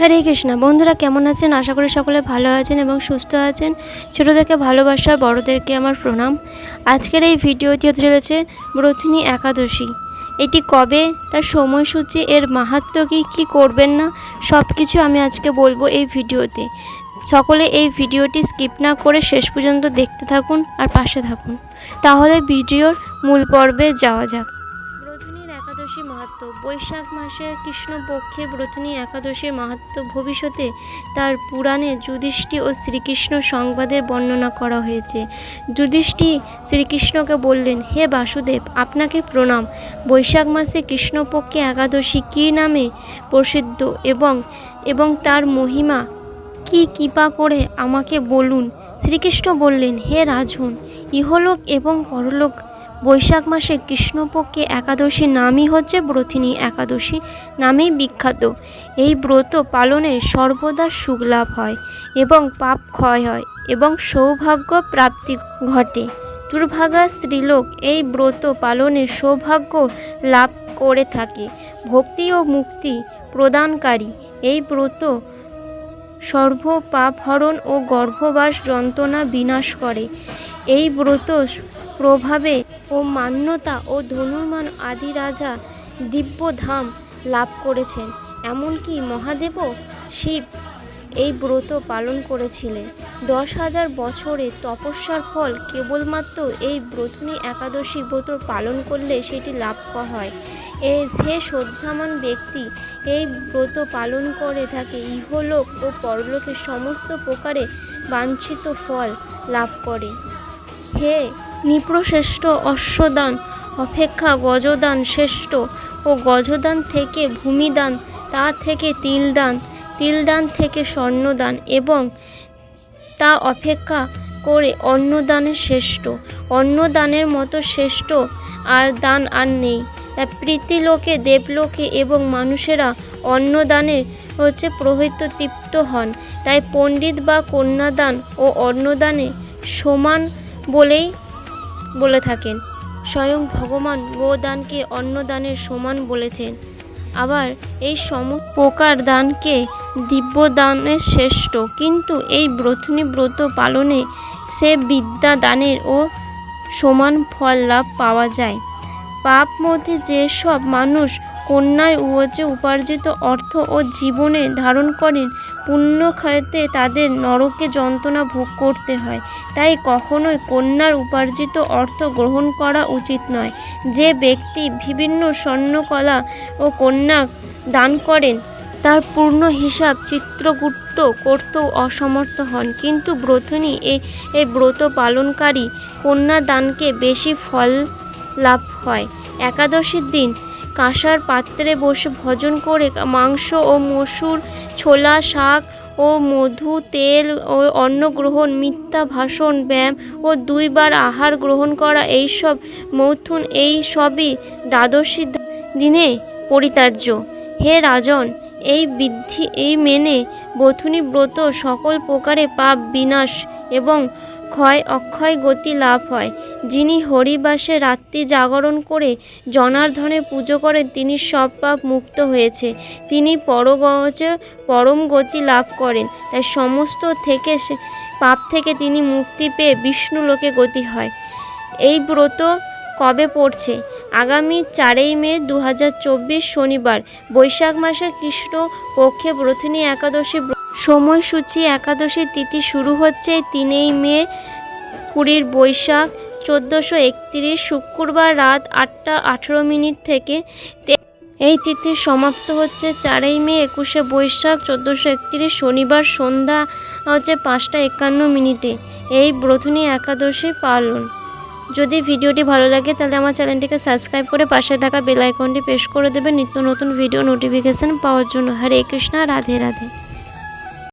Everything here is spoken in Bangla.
হরে কৃষ্ণা। বন্ধুরা কেমন আছেন? আশা করি সকলে ভালো আছেন এবং সুস্থ আছেন। ছোটো থেকে ভালোবাসার বড়োদেরকে আমার প্রণাম। আজকের এই ভিডিওটি হতে চলেছে ব্রথিনী একাদশী। এটি কবে? তার সময়সূচি, এর মাহাত্ম কী? কী করবেন না? সব কিছু আমি আজকে বলব এই ভিডিওতে। সকলে এই ভিডিওটি স্কিপ না করে শেষ পর্যন্ত দেখতে থাকুন আর পাশে থাকুন। তাহলে ভিডিওর মূল পর্বে যাওয়া যাক। একাদশী মাহাত্ম। বৈশাখ মাসে কৃষ্ণপক্ষে ব্রতনী একাদশীর মাহাত্ম ভবিষ্যতে তার পুরাণে যুধিষ্ঠি ও শ্রীকৃষ্ণ সংবাদের বর্ণনা করা হয়েছে। যুধিষ্ঠি শ্রীকৃষ্ণকে বললেন, হে বাসুদেব, আপনাকে প্রণাম। বৈশাখ মাসে কৃষ্ণপক্ষে একাদশী কী নামে প্রসিদ্ধ এবং এবং তার মহিমা? কি কৃপা করে আমাকে বলুন। শ্রীকৃষ্ণ বললেন, হে রাজন ইহলোক এবং পরলোক বৈশাখ মাসে কৃষ্ণপক্ষে একাদশী নামই হচ্ছে ব্রথিনী একাদশী নামেই বিখ্যাত। এই ব্রত পালনে সর্বদা সুখ লাভ হয় এবং পাপ ক্ষয় হয় এবং সৌভাগ্য প্রাপ্তি ঘটে। দুর্ভাগা স্ত্রীলোক এই ব্রত পালনে সৌভাগ্য লাভ করে থাকে। ভক্তি ও মুক্তি প্রদানকারী এই ব্রত সর্ব পাপহরণ ও গর্ভবাস যন্ত্রণা বিনাশ করে। এই ব্রত প্রভাবে ও মান্যতা ও ধনুর্মান আদি রাজা দিব্যধাম লাভ করেছেন। এমনকি মহাদেবও শিব এই ব্রত পালন করেছিলেন। দশ হাজার বছরে তপস্যার ফল কেবলমাত্র এই ব্রতনী একাদশী ব্রত পালন করলে সেটি লাভ হয়। এ সে শ্রদ্ধামান ব্যক্তি এই ব্রত পালন করে থাকে, ইহলোক ও পরলোকের সমস্ত প্রকারে বাঞ্ছিত ফল লাভ করে। হে নিপ্রশ্রেষ্ঠ অশ্বদান, অপেক্ষা গজদান শ্রেষ্ঠ ও গজদান থেকে ভূমিদান, তা থেকে তিলদান তিলদান থেকে স্বর্ণদান এবং তা অপেক্ষা করে অন্নদানের শ্রেষ্ঠ। অন্নদানের মতো শ্রেষ্ঠ আর দান আর নেই। প্রীতিলোকে, দেবলোকে এবং মানুষেরা অন্নদানের হচ্ছে প্রহিত তৃপ্ত হন। তাই পণ্ডিত বা কন্যাদান ও অন্নদানে সমান বলেই বলে থাকেন। স্বয়ং ভগবান গোদানকে অন্নদানের সমান বলেছেন। আবার এই সম প্রকার দানকে দিব্যদানের শ্রেষ্ঠ। কিন্তু এই ব্রতনী ব্রত পালনে সে বিদ্যা দানের ও সমান ফল লাভ পাওয়া যায়। পাপ মধ্যে যেসব মানুষ কন্যায় উচ্চে উপার্জিত অর্থ ও জীবনে ধারণ করেন, পুণ্য খাতে তাদের নরকে যন্ত্রণা ভোগ করতে হয়। তাই কখনোই কন্যার উপার্জিত অর্থ গ্রহণ করা উচিত নয়। যে ব্যক্তি বিভিন্ন স্বর্ণকলা ও কন্যা দান করেন, তার পূর্ণ হিসাব চিত্রগুপ্ত করতেও অসমর্থ হন। কিন্তু ব্রতনী এ এই ব্রত পালনকারী কন্যা দানকে বেশি ফল লাভ হয়। একাদশীর দিন কাঁসার পাত্রে বসে ভজন করে মাংস ও মসুর ছোলা, শাক ও মধু, তেল ও অন্ন গ্রহণ, মিথ্যা ভাষণ, ব্যায়াম ও দুইবার আহার গ্রহণ করা এইসব মৌথুন, এই সবই দ্বাদশী দিনে পরিতার্য। হে রাজন, এই বৃদ্ধি, এই মেনে বথুনি ব্রত সকল প্রকারে পাপ বিনাশ এবং ক্ষয় অক্ষয় গতি লাভ হয়। যিনি হরিবাসে রাত্রি জাগরণ করে জনার্ধনে পুজো করেন, তিনি সব পাপ মুক্ত হয়েছে। তিনি পরগজ পরম গতি লাভ করেন। তাই সমস্ত থেকে পাপ থেকে তিনি মুক্তি পেয়ে বিষ্ণু লোকে গতি হয়। এই ব্রত কবে পড়ছে? আগামী চারই মে দু হাজার চব্বিশ শনিবার, বৈশাখ মাসে কৃষ্ণ পক্ষে ব্রথিনী একাদশী সময়সূচি একাদশী তিথি শুরু হচ্ছে তিনই মে কুড়ির বৈশাখ চোদ্দোশো একত্রিশ শুক্রবার রাত আটটা আঠেরো মিনিট থেকে এই তিথি সমাপ্ত হচ্ছে। চারই মে একুশে বৈশাখ চোদ্দোশো একত্রিশ শনিবার সন্ধ্যা হচ্ছে পাঁচটা একান্ন মিনিটে। এই ব্রথনী একাদশী পালন। যদি ভিডিওটি ভালো লাগে তাহলে আমার চ্যানেলটিকে সাবস্ক্রাইব করে পাশে থাকা বেল আইকনটি প্রেস করে দেবেন। নিত্য নতুন ভিডিও নোটিফিকেশান পাওয়ার জন্য। হরে কৃষ্ণা, রাধে রাধে।